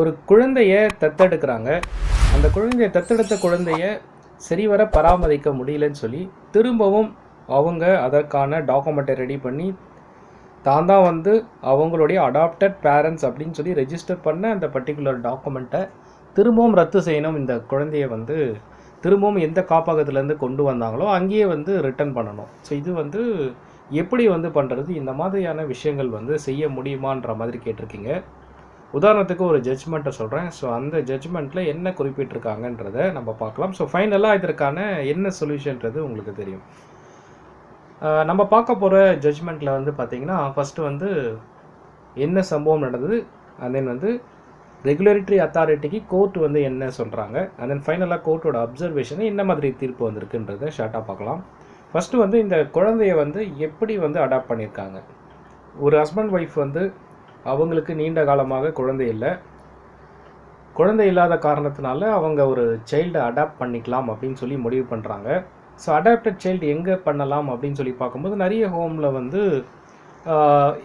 ஒரு குழந்தைய தத்தெடுக்கிறாங்க. அந்த குழந்தைய தத்தெடுத்த குழந்தைய சரிவர பராமரிக்க முடியலன்னு சொல்லி திரும்பவும் அவங்க அதற்கான டாக்குமெண்ட்டை ரெடி பண்ணி தான் தான் வந்து அவங்களுடைய அடாப்டட் பேரண்ட்ஸ் அப்படின்னு சொல்லி ரெஜிஸ்டர் பண்ண அந்த பர்டிகுலர் டாக்குமெண்ட்டை திரும்பவும் ரத்து செய்யணும். இந்த குழந்தைய வந்து திரும்பவும் எந்த காப்பகத்துலேருந்து கொண்டு வந்தாங்களோ அங்கேயே வந்து ரிட்டர்ன் பண்ணணும். ஸோ இது வந்து எப்படி வந்து பண்ணுறது இந்த மாதிரியான விஷயங்கள் வந்து செய்ய முடியுமான்ற மாதிரி கேட்டிருக்கீங்க. உதாரணத்துக்கு ஒரு ஜட்ஜ்மெண்ட்டை சொல்கிறேன் ஸோ அந்த ஜட்ஜ்மெண்ட்டில் என்ன குறிப்பிட்டிருக்காங்கன்றதை நம்ம பார்க்கலாம். ஸோ ஃபைனலாக இதற்கான என்ன சொல்யூஷன்றது உங்களுக்கு தெரியும். நம்ம பார்க்க போகிற ஜட்ஜ்மெண்ட்டில் வந்து பார்த்தீங்கன்னா ஃபஸ்ட்டு வந்து என்ன சம்பவம் நடந்தது? அண்ட் தென் வந்து ரெகுலேட்டரி அத்தாரிட்டிக்கு கோர்ட் வந்து என்ன சொல்கிறாங்க அண்ட் தென் ஃபைனலாக கோர்ட்டோட அப்சர்வேஷன் என்ன மாதிரி தீர்ப்பு வந்திருக்குன்றதை ஷார்ட்டாக பார்க்கலாம். ஃபஸ்ட்டு வந்து இந்த குழந்தைய வந்து எப்படி வந்து அடாப்ட் பண்ணியிருக்காங்க? ஒரு ஹஸ்பண்ட் ஒய்ஃப் வந்து அவங்களுக்கு நீண்ட காலமாக குழந்தை இல்லை. குழந்தை இல்லாத காரணத்தினால அவங்க ஒரு சைல்டை அடாப்ட் பண்ணிக்கலாம் அப்படின்னு சொல்லி முடிவு பண்ணுறாங்க ஸோ அடாப்டட் சைல்டு எங்கே பண்ணலாம் அப்படின்னு சொல்லி பார்க்கும்போது நிறைய ஹோமில் வந்து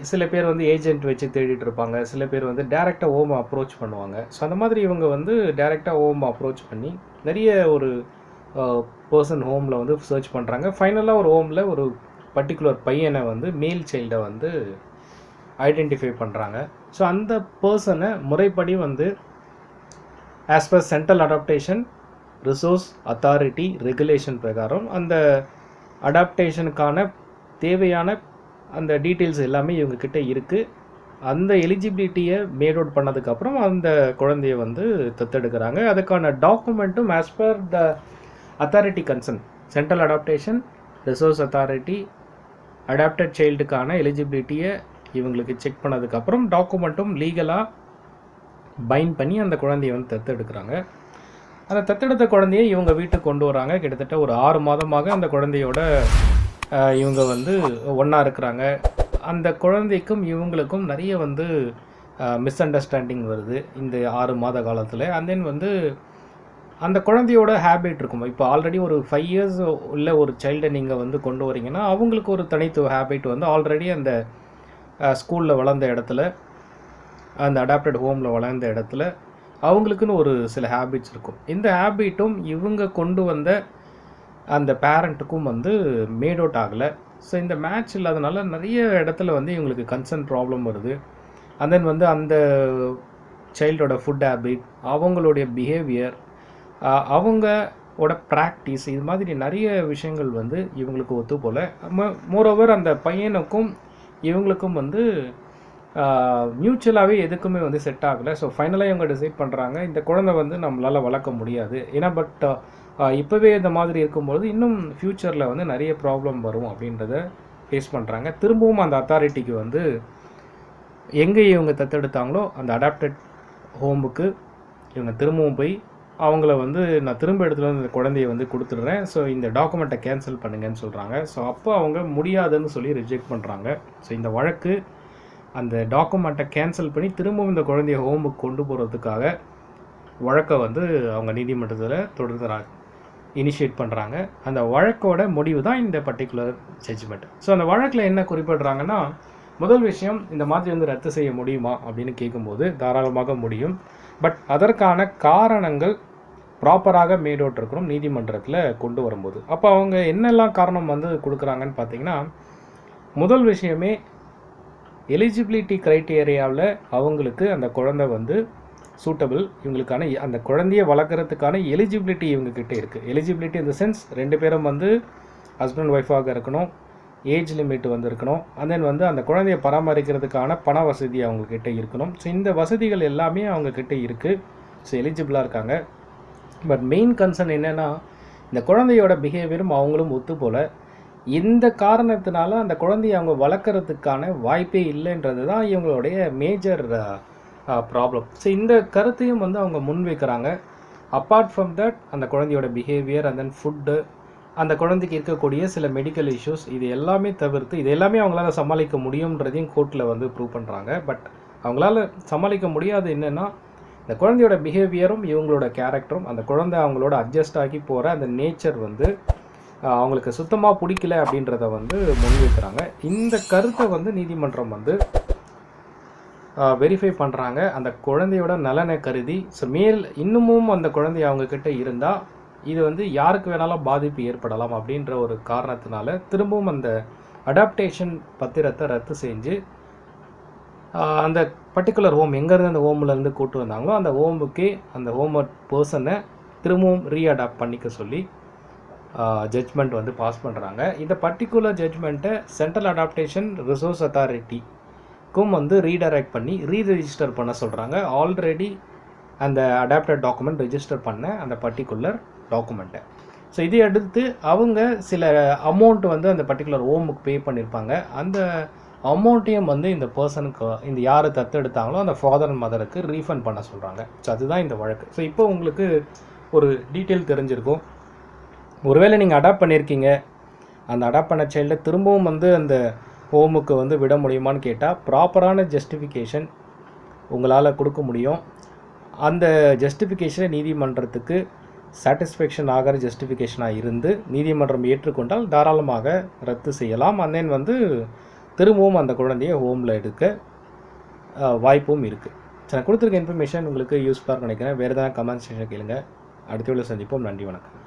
சில பேர் வந்து ஏஜென்ட் வச்சு தேடிட்டு இருப்பாங்க. சில பேர் வந்து டேரெக்டாக ஹோம் அப்ரோச் பண்ணுவாங்க. ஸோ அந்த மாதிரி இவங்க வந்து டேரெக்டாக ஹோம் அப்ரோச் பண்ணி நிறைய ஒரு பர்சன் ஹோமில் வந்து சர்ச் பண்ணுறாங்க ஃபைனலாக ஒரு ஹோமில் ஒரு பர்டிகுலர் பையனை வந்து மேல் சைல்டை வந்து ஐடென்டிஃபை பண்ணுறாங்க ஸோ அந்த பர்சனை முறைப்படி வந்து as per central adoption resource authority regulation பிரகாரம் அந்த அடாப்டேஷனுக்கான தேவையான அந்த டீட்டெயில்ஸ் எல்லாமே இவங்கக்கிட்ட இருக்குது அந்த எலிஜிபிலிட்டியை மேட் அவுட் பண்ணதுக்கப்புறம் அந்த குழந்தைய வந்து தத்தெடுக்கிறாங்க. அதுக்கான டாக்குமெண்ட்டும் as per the authority concern central adoption resource authority adopted சைல்டுக்கான எலிஜிபிலிட்டியை இவங்களுக்கு செக் பண்ணதுக்கப்புறம் டாக்குமெண்ட்டும் லீகலாக பைண்ட் பண்ணி அந்த குழந்தைய வந்து தத்தெடுக்கிறாங்க. அந்த தத்தெடுத்த குழந்தையை இவங்க வீட்டுக்கு கொண்டு வராங்க. கிட்டத்தட்ட ஒரு ஆறு மாதமாக அந்த குழந்தையோட இவங்க வந்து ஒன்றா இருக்கிறாங்க. அந்த குழந்தைக்கும் இவங்களுக்கும் நிறைய வந்து மிஸ் அண்டர்ஸ்டாண்டிங் வருது இந்த ஆறு மாத காலத்தில். அண்ட் தென் வந்து அந்த குழந்தையோட ஹேபிட் இருக்கும். இப்போ ஆல்ரெடி ஒரு ஃபைவ் இயர்ஸ் உள்ள ஒரு சைல்டை நீங்கள் வந்து கொண்டு வரீங்கன்னா அவங்களுக்கு ஒரு தனித்துவ ஹேபிட் வந்து ஆல்ரெடி அந்த ஸ்கூலில் வளர்ந்த இடத்துல அந்த அடாப்டட் ஹோமில் வளர்ந்த இடத்துல அவங்களுக்குன்னு ஒரு சில ஹேபிட்ஸ் இருக்கும். இந்த ஹேபிட்டும் இவங்க கொண்டு வந்த அந்த பேரண்ட்டுக்கும் வந்து மேட் அவுட் ஆகலை. ஸோ இந்த மேட்ச் இல்லாதனால நிறைய இடத்துல வந்து இவங்களுக்கு கன்சர்ன் ப்ராப்ளம் வருது. அண்ட் தென் வந்து அந்த சைல்டோட ஃபுட் ஹேபிட் அவங்களுடைய பிஹேவியர் அவங்களோட ப்ராக்டிஸ் இது மாதிரி நிறைய விஷயங்கள் வந்து இவங்களுக்கு ஒத்து போல மோரோவர் அந்த பையனுக்கும் இவங்களுக்கும் வந்து மியூச்சுவலாகவே எதுக்குமே வந்து செட் ஆகலை. ஸோ ஃபைனலாக இவங்க டிசைட் பண்ணுறாங்க இந்த குழந்தை வந்து நம்மளால் வளர்க்க முடியாது. ஏன்னா பட் இப்போவே இந்த மாதிரி இருக்கும்பொழுது இன்னும் ஃப்யூச்சரில் வந்து நிறைய ப்ராப்ளம் வரும் அப்படின்றத ஃபேஸ் பண்ணுறாங்க திரும்பவும் அந்த அத்தாரிட்டிக்கு வந்து எங்கே இவங்க தத்தெடுத்தாங்களோ அந்த அடாப்டட் ஹோமுக்கு இவங்க திரும்பவும் போய் அவங்கள வந்து நான் திரும்ப எடுத்துகிட்டு வந்து இந்த குழந்தைய வந்து கொடுத்துட்றேன். ஸோ இந்த டாக்குமெண்ட்டை கேன்சல் பண்ணுங்கன்னு சொல்கிறாங்க ஸோ அப்போ அவங்க முடியாதுன்னு சொல்லி ரிஜெக்ட் பண்ணுறாங்க ஸோ இந்த வழக்கு அந்த டாக்குமெண்ட்டை கேன்சல் பண்ணி திரும்பவும் இந்த குழந்தைய ஹோமுக்கு கொண்டு போகிறதுக்காக வழக்கை வந்து அவங்க நீதிமன்றத்தில் தொடர்ந்து இனிஷியேட் பண்ணுறாங்க அந்த வழக்கோட முடிவு தான் இந்த பர்டிகுலர் ஜட்ஜ்மெண்ட் ஸோ அந்த வழக்கில் என்ன குறிப்பிடுறாங்கன்னா முதல் விஷயம் இந்த மாதிரி வந்து ரத்து செய்ய முடியுமா அப்படின்னு கேட்கும்போது தாராளமாக முடியும். பட் அதற்கான காரணங்கள் ப்ராப்பராக மேடோட்டிருக்கணும் நீதிமன்றத்தில் கொண்டு வரும்போது. அப்போ அவங்க என்னெல்லாம் காரணம் வந்து கொடுக்குறாங்கன்னு பார்த்தீங்கன்னா முதல் விஷயமே எலிஜிபிலிட்டி க்ரைட்டேரியாவில் அவங்களுக்கு அந்த குழந்தை வந்து சூட்டபிள் இவங்களுக்கான அந்த குழந்தைய வளர்க்குறதுக்கான எலிஜிபிலிட்டி இவங்கக்கிட்ட இருக்குது எலிஜிபிலிட்டி இந்த சென்ஸ் ரெண்டு பேரும் வந்து ஹஸ்பண்ட் ஒய்ஃபாக இருக்கணும் ஏஜ் லிமிட் வந்து இருக்கணும் and தென் வந்து அந்த குழந்தைய பராமரிக்கிறதுக்கான பண வசதி அவங்கக்கிட்ட இருக்கணும். ஸோ இந்த வசதிகள் எல்லாமே அவங்கக்கிட்ட இருக்குது ஸோ எலிஜிபிளாக இருக்காங்க. பட் மெயின் கன்சர்ன் என்னென்னா இந்த குழந்தையோட பிஹேவியரும் அவங்களும் ஒத்து போல. இந்த காரணத்தினால அந்த குழந்தைய அவங்க வளர்க்குறதுக்கான வாய்ப்பே இல்லைன்றது தான் இவங்களுடைய மேஜர் ப்ராப்ளம் ஸோ இந்த கருத்தையும் வந்து அவங்க முன்வைக்கிறாங்க. அப்பார்ட் ஃப்ரம் தட் அந்த குழந்தையோட பிஹேவியர் அண்ட் தென் ஃபுட்டு அந்த குழந்தைக்கு இருக்கக்கூடிய சில மெடிக்கல் இஷ்யூஸ் இது எல்லாமே தவிர்த்து இது எல்லாமே அவங்களால சமாளிக்க முடியுன்றதையும் கோர்ட்டில் வந்து ப்ரூவ் பண்ணுறாங்க பட் அவங்களால சமாளிக்க முடியாது என்னென்னா இந்த குழந்தையோட பிஹேவியரும் இவங்களோட கேரக்டரும் அந்த குழந்தை அவங்களோட அட்ஜஸ்ட் ஆகி போகிற அந்த நேச்சர் வந்து அவங்களுக்கு சுத்தமாக பிடிக்கல அப்படின்றத வந்து முன்வைக்கிறாங்க. இந்த கருத்தை வந்து நீதிமன்றம் வந்து வெரிஃபை பண்ணுறாங்க அந்த குழந்தையோட நலனை கருதி ஸோ மேல் இன்னமும் அந்த குழந்தை அவங்கக்கிட்ட இருந்தால் இது வந்து யாருக்கு வேணாலும் பாதிப்பு ஏற்படலாம் அப்படின்ற ஒரு காரணத்தினால திரும்பவும் அந்த அடாப்டேஷன் பத்திரத்தை ரத்து செஞ்சு அந்த பர்டிகுலர் ஹோம் எங்கேருந்து அந்த ஹோம்லேருந்து கூட்டு வந்தாங்களோ அந்த ஹோமுக்கே அந்த ஹோம் பர்சனை திரும்பவும் ரீஅடாப்ட் பண்ணிக்க சொல்லி ஜட்ஜ்மெண்ட் வந்து பாஸ் பண்ணுறாங்க இந்த பர்டிகுலர் ஜட்ஜ்மெண்ட்டை சென்ட்ரல் அடாப்டேஷன் ரிசோர்ஸ் அத்தாரிட்டிக்கும் வந்து ரீடைரக்ட் பண்ணி ரீரெஜிஸ்டர் பண்ண சொல்கிறாங்க ஆல்ரெடி அந்த அடாப்டட் டாக்குமெண்ட் ரெஜிஸ்டர் பண்ண அந்த பர்டிகுலர் டாக்குமெண்ட்டை ஸோ இதை அடுத்து அவங்க சில அமௌண்ட் வந்து அந்த பர்டிகுலர் ஹோமுக்கு பே பண்ணியிருப்பாங்க அந்த அமௌண்ட்டையும் வந்து இந்த பர்சனுக்கு இந்த யார் தத்தெடுத்தாங்களோ அந்த ஃபாதர் அண்ட் மதருக்கு ரீஃபண்ட் பண்ண சொல்கிறாங்க ஸோ அதுதான் இந்த வழக்கு. ஸோ இப்போ உங்களுக்கு ஒரு டீட்டெயில் தெரிஞ்சிருக்கும். ஒருவேளை நீங்கள் அடாப்ட் பண்ணியிருக்கீங்க. அந்த அடாப்ட் பண்ண சைல்டை திரும்பவும் வந்து அந்த ஹோமுக்கு வந்து விட முடியுமான்னு கேட்டால் ப்ராப்பரான ஜஸ்டிஃபிகேஷன் உங்களால் கொடுக்க முடியும். அந்த ஜஸ்டிஃபிகேஷனை நீதிமன்றத்துக்கு சாட்டிஸ்ஃபேக்ஷன் ஆகிற ஜஸ்டிஃபிகேஷனாக இருந்து நீதிமன்றம் ஏற்றுக்கொண்டால் தாராளமாக ரத்து செய்யலாம். and தென் வந்து திரும்பவும் அந்த குழந்தைய ஹோமில் எடுக்க வாய்ப்பும் இருக்குது நான் கொடுத்துருக்க இன்ஃபர்மேஷன் உங்களுக்கு யூஸ்ஃபுல்லாக நினைக்கிறேன். வேறு எதாவது கமெண்ட்ஸ் செக்ஷன் கேளுங்க. அடுத்த வீடியோ சந்திப்போம். நன்றி வணக்கம்.